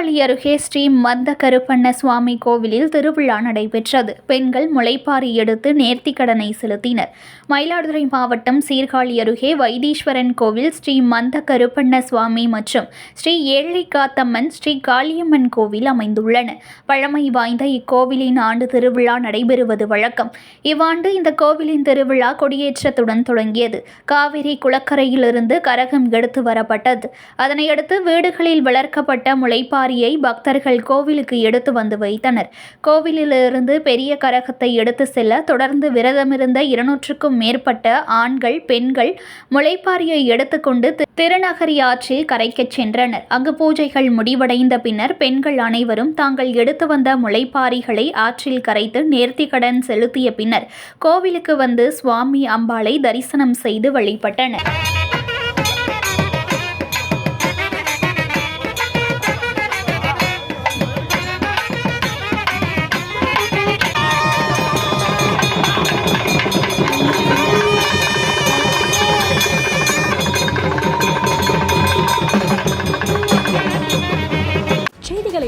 அருகே ஸ்ரீ மந்த கருப்பண்ண சுவாமி கோவிலில் திருவிழா நடைபெற்றது. பெண்கள் முளைப்பாரி எடுத்து நேர்த்திக்கடனை செலுத்தினர். மயிலாடுதுறை மாவட்டம் சீர்காழி அருகே வைத்தீஸ்வரன் கோவில் ஸ்ரீ மந்த கருப்பண்ண சுவாமி மற்றும் ஸ்ரீ ஏழைக்காத்தம்மன் ஸ்ரீ காளியம்மன் கோவில் அமைந்துள்ளன. பழமை வாய்ந்த இக்கோவிலின் ஆண்டு திருவிழா நடைபெறுவது வழக்கம். இவ்வாண்டு இந்த கோவிலின் திருவிழா கொடியேற்றத்துடன் தொடங்கியது. காவிரி குளக்கரையிலிருந்து கரகம் எடுத்து வரப்பட்டது. அதனையடுத்து வீடுகளில் வளர்க்கப்பட்ட முளைப்பாரியை பக்தர்கள் கோவிலுக்கு எடுத்து வந்து வைத்தனர். கோவிலிலிருந்து பெரிய கரகத்தை எடுத்து செல்ல தொடர்ந்து விரதமிருந்த இருநூற்றுக்கும் மேற்பட்ட ஆண்கள் பெண்கள் முளைப்பாரியை எடுத்துக்கொண்டு திருநகரி ஆற்றில் கரைக்கச் சென்றனர். அங்கு பூஜைகள் முடிவடைந்த பின்னர் பெண்கள் அனைவரும் தாங்கள் எடுத்து வந்த முளைப்பாரிகளை ஆற்றில் கரைத்து நேர்த்திக்கடன் செலுத்திய பின்னர் கோவிலுக்கு வந்து சுவாமி அம்பாளை தரிசனம் செய்து வழிபட்டனர்.